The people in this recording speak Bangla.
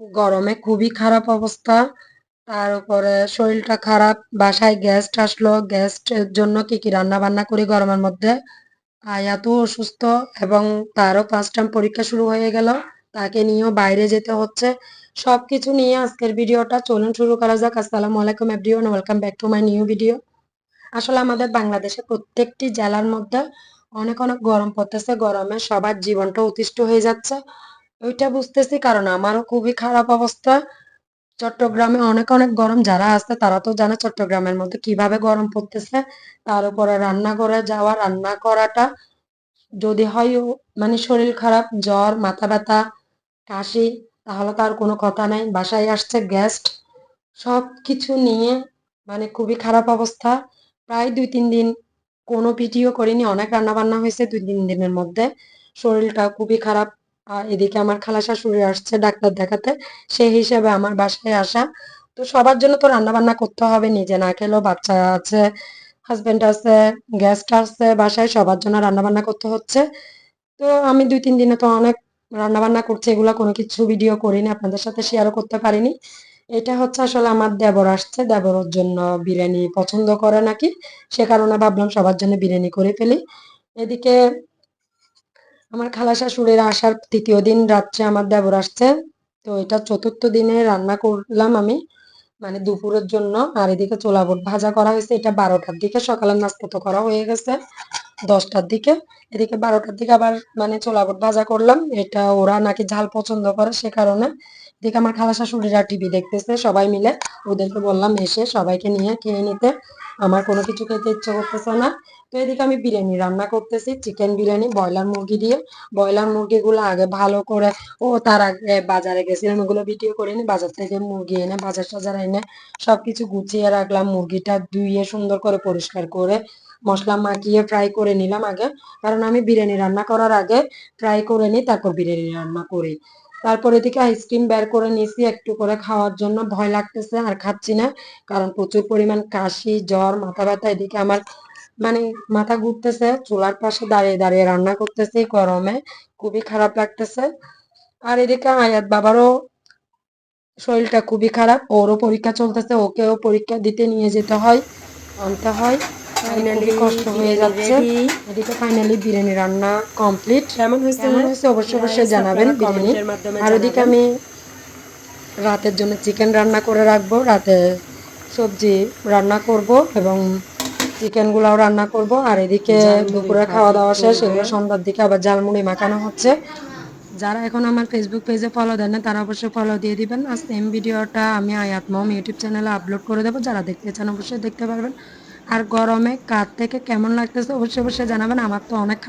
গরমে খুবই খারাপ অবস্থা। তার উপরে শরীরটা খারাপ। বাসায় গেস্ট আসলো। গেস্টের জন্য কি, কি রান্না-বান্না করি গরমের মধ্যে। আয়াতও অসুস্থ এবং তারও 1st টার্ম পরীক্ষা শুরু হয়ে গেল। তাকে নিয়েও বাইরে যেতে হচ্ছে। সবকিছু নিয়ে আজকের ভিডিওটা চলুন শুরু করা যাক। আসসালামু আলাইকুম everyone welcome back to my new video. আসলে আমাদের বাংলাদেশে প্রত্যেকটি জেলার মধ্যে অনেক, অনেক গরম পড়তেছে। গরমে সবার জীবনটা অতিষ্ঠ হয়ে যাচ্ছে। ওইটা বুঝতেছি কারণ আমারও খুবই খারাপ অবস্থা। চট্টগ্রামে অনেক, অনেক গরম। যারা আছে তারা তো জানে চট্টগ্রামের মধ্যে কীভাবে গরম পড়তেছে। তার উপরে রান্না করে যাওয়া, রান্না করাটা যদি হয় মানে শরীর খারাপ, জ্বর, মাথা ব্যথা, কাশি তাহলে তো আর কোনো কথা নাই। বাসায় আসছে গেস্ট। সব কিছু নিয়ে মানে খুবই খারাপ অবস্থা। প্রায় ২-৩ দিন কোনো ভিডিও করিনি। অনেক রান্না-বান্না হয়েছে ২-৩ দিনের মধ্যে। শরীরটা খুবই খারাপ। আর এদিকে আমার খালা শাশুড়ি আসছে ডাক্তার দেখাতে। সেই হিসেবে আমার বাসায় আসা। তো সবার জন্য তো রান্না-বান্না করতে হবে। নিজে না খেলেও বাচ্চা আছে, হাজবেন্ড আছে, গেস্ট আসছে বাসায় সবার জন্য রান্না-বান্না করতে হচ্ছে। তো আমি ২-৩ দিনে তো অনেক রান্না-বান্না করছি। এগুলো কোনো কিছু ভিডিও করিনি। আপনাদের সাথে শেয়ারও করতে পারিনি। এটা হচ্ছে আসলে আমার দেবর আসছে। দেবরের জন্য বিরিয়ানি পছন্দ করে নাকি। সে কারণে ভাবলাম সবার জন্য বিরিয়ানি করে ফেলি। এদিকে আমার খালা শাশুড়ির আসার তৃতীয় দিন রাত্রে আমার দেবর আসছে। তো এটা চতুর্থ দিনে রান্না করলাম আমি। মানে দুপুরের জন্য। আর এদিকে চোলা বুট ভাজা করা হয়েছে। এটা ১২টার দিকে। সকালের নাস্তা তো করা হয়ে গেছে ১০টার দিকে। এদিকে ১২টার দিকে আবার মানে ছোলা বুট ভাজা করলাম। এটা ওরা নাকি ঝাল পছন্দ করে সে কারণে। এদিকে আমার খালা শাশুড়িরা টিভি দেখতেছে সবাই মিলে। ওদেরকে বললাম, এসে সবাইকে নিয়ে খেয়ে নিতে। আমার কোনো কিছু খেতে ইচ্ছে করতেছে না। তো এদিকে আমি বিরিয়ানি রান্না করতেছি। চিকেন বিরিয়ানি, ব্রয়লার মুরগি দিয়ে। ব্রয়লার মুরগিগুলো আগে ভালো করে, ও তার আগে বাজারে গেছিলাম, ওগুলো ভিডিও করিনি। বাজার থেকে মুরগি এনে, বাজার সাজার এনে সবকিছু গুছিয়ে রাখলাম। মুরগিটা ধুইয়ে সুন্দর করে পরিষ্কার করে মসলা মাখিয়ে ফ্রাই করে নিলাম আগে। কারণ আমি বিরিয়ানি রান্না করার আগে ফ্রাই করে নিই তারপর বিরিয়ানি রান্না করি। তারপর এদিকে আইসক্রিম বের করে নিয়েছি একটু করে খাওয়ার জন্য। ভয় লাগতেছে আর খাচ্ছি না। কারণ প্রচুর পরিমাণ কাশি, জ্বর, মাথা ব্যথা। এদিকে আমার মানে মাথা ঘুরতেছে। চুলার পাশে দাঁড়িয়ে, দাঁড়িয়ে রান্না করতেছি গরমে। খুবই খারাপ লাগতেছে। আর এদিকে আয়াত বাবারও শরীরটা খুবই খারাপ। ওরও পরীক্ষা চলতেছে। ওকেও পরীক্ষা দিতে নিয়ে যেতে হয়, আনতে হয়। ফাইনালি কষ্ট হয়ে যাচ্ছে। এদিকে ফাইনালি বিরিয়ানি রান্না কমপ্লিট। কেমন হয়েছে কেমন হয়েছে অবশ্যই, অবশ্যই জানাবেন বিরিয়ানি। আর ওদিকে আমি রাতের জন্য চিকেন রান্না করে রাখব। রাতে সবজি রান্না করব এবং চিকেনগুলাও রান্না করব। আর এদিকে দুপুরে খাওয়া দাওয়া শেষ। এগুলো সন্ধ্যার দিকে আবার ঝালমুড়ি মাখানো হচ্ছে। যারা এখন আমার ফেসবুক পেজে ফলো দেন না তারা অবশ্যই ফলো দিয়ে দিবেন। আর সেম ভিডিওটা আমি আয়াত মম ইউটিউব চ্যানেলে আপলোড করে দেবো। যারা দেখতে চান অবশ্যই দেখতে পারবেন। আর গরমে কার থেকে কেমন লাগতেছে অবশ্যই, অবশ্যই জানাবেন। আমার তো অনেক খারাপ